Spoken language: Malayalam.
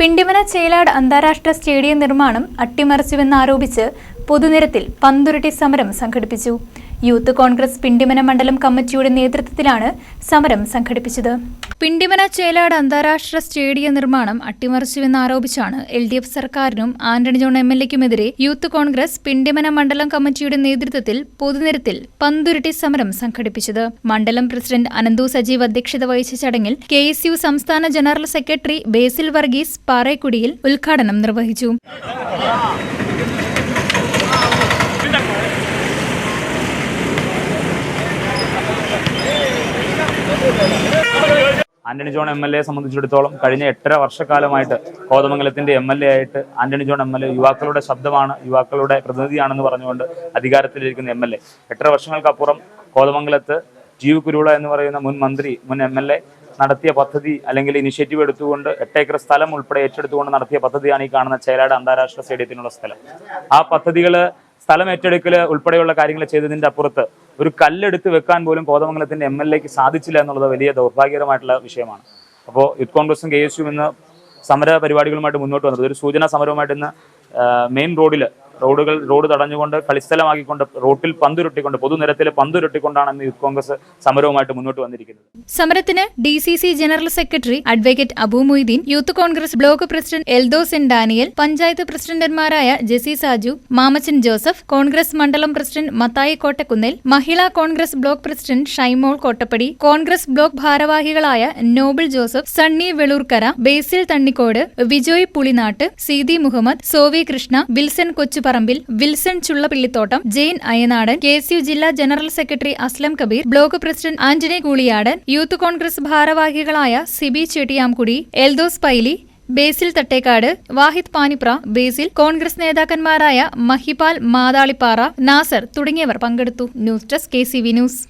പിണ്ടിമന ചേലാട് അന്താരാഷ്ട്ര സ്റ്റേഡിയം നിർമ്മാണം അട്ടിമറിച്ചുവെന്നാരോപിച്ച് പൊതുനിരത്തിൽ പന്തുരുട്ടി സമരം സംഘടിപ്പിച്ചു. യൂത്ത് കോൺഗ്രസ് പിണ്ടിമന മണ്ഡലം കമ്മിറ്റിയുടെ നേതൃത്വത്തിലാണ് സമരം സംഘടിപ്പിച്ചത്. പിണ്ടിമന ചേലാട് അന്താരാഷ്ട്ര സ്റ്റേഡിയം നിർമ്മാണം അട്ടിമറിച്ചുവെന്നാരോപിച്ചാണ് എൽ ഡി എഫ് സർക്കാരിനും ആന്റണി ജോൺ എം എൽ എക്കുമെതിരെ യൂത്ത് കോൺഗ്രസ് പിണ്ടിമന മണ്ഡലം കമ്മിറ്റിയുടെ നേതൃത്വത്തിൽ പൊതുനിരത്തിൽ പന്തുരുട്ടി സമരം സംഘടിപ്പിച്ചത്. മണ്ഡലം പ്രസിഡന്റ് അനന്തു സജീവ് അധ്യക്ഷത വഹിച്ച ചടങ്ങിൽ കെ എസ് യു സംസ്ഥാന ജനറൽ സെക്രട്ടറി ബേസിൽ വർഗീസ് പാറേക്കുടിയിൽ ഉദ്ഘാടനം നിർവഹിച്ചു. Antony John M L A സംബന്ധിച്ചിടത്തോളം കഴിഞ്ഞ എട്ടര വർഷക്കാലമായിട്ട് കോതമംഗലത്തിന്റെ എം എൽ എ ആയിട്ട് Antony John M L A യുവാക്കളുടെ ശബ്ദമാണ് യുവാക്കളുടെ പ്രതിനിധിയാണെന്ന് പറഞ്ഞുകൊണ്ട് അധികാരത്തിലിരിക്കുന്ന എം എൽ എ. എട്ടര വർഷങ്ങൾക്കപ്പുറം കോതമംഗലത്ത് ജീവ് കുരുള എന്ന് പറയുന്ന മുൻ മന്ത്രി മുൻ എം എൽ എ നടത്തിയ പദ്ധതി അല്ലെങ്കിൽ ഇനിഷ്യേറ്റീവ് എടുത്തുകൊണ്ട് എട്ടേക്കർ സ്ഥലം ഉൾപ്പെടെ ഏറ്റെടുത്തുകൊണ്ട് നടത്തിയ പദ്ധതിയാണ് ഈ കാണുന്ന ചേലാട് അന്താരാഷ്ട്ര സ്റ്റേഡിയത്തിനുള്ള സ്ഥലം. ആ പദ്ധതികൾ സ്ഥലം ഏറ്റെടുക്കൽ ഉൾപ്പെടെയുള്ള കാര്യങ്ങൾ ചെയ്തതിന്റെ അപ്പുറത്ത് ഒരു കല്ലെടുത്ത് വെക്കാൻ പോലും കോതമംഗലത്തിന്റെ എം എൽ എക്ക് സാധിച്ചില്ല എന്നുള്ളത് വലിയ ദൗർഭാഗ്യകരമായിട്ടുള്ള വിഷയമാണ്. അപ്പോൾ യൂത്ത് കോൺഗ്രസും കെ എസ് യു ഇന്ന് സമര പരിപാടികളുമായിട്ട് മുന്നോട്ട് വന്നത്. ഒരു സൂചനാ സമരവുമായിട്ട് ഇന്ന് മെയിൻ റോഡിൽ റോഡുകൾ റോഡ് തടഞ്ഞുകൊണ്ട് കളിസ്ഥലമാക്കിക്കൊണ്ട് റോട്ടിൽ പന്തുരുട്ടിക്കൊണ്ട് പൊതുനിരത്തിൽ പന്തുരുട്ടിക്കൊണ്ടാണ് ഇന്ന് യൂത്ത് കോൺഗ്രസ് സമരവുമായിട്ട് മുന്നോട്ട് വന്നിരിക്കുന്നത്. സമരത്തിന് D C C general secretary advocate Abu Moideen Youth Congress block president Eldhose N Daniel panchayat പ്രസിഡന്റുമാരായ ജെസി സാജു മാമച്ചൻ ജോസഫ് കോൺഗ്രസ് മണ്ഡലം president Mathai Kottakkunnel Mahila Congress block president Shaimol Kottappadi Congress block ഭാരവാഹികളായ Noble Joseph Sunny Velloorkkara Basil Thannikkode Vijoy Pulinattu Seethi Muhammed Sovi Krishna Wilson Kochuparambil Wilson Chullappillithottam Jain Ayanadan K S U ജില്ലാ general secretary Aslam Kabeer block president Antony Kooliyadan Youth Congress ഭാരവാഹികളായ സിബി ചെട്ടിയാംകുടി എൽദോസ് പൈലി ബേസിൽ തട്ടേക്കാട് വാഹിദ് പാനിപ്ര ബേസിൽ കോൺഗ്രസ് നേതാക്കന്മാരായ മഹിപാൽ മാതാളിപ്പാറ നാസർ തുടങ്ങിയവർ പങ്കെടുത്തു. News desk K C V news.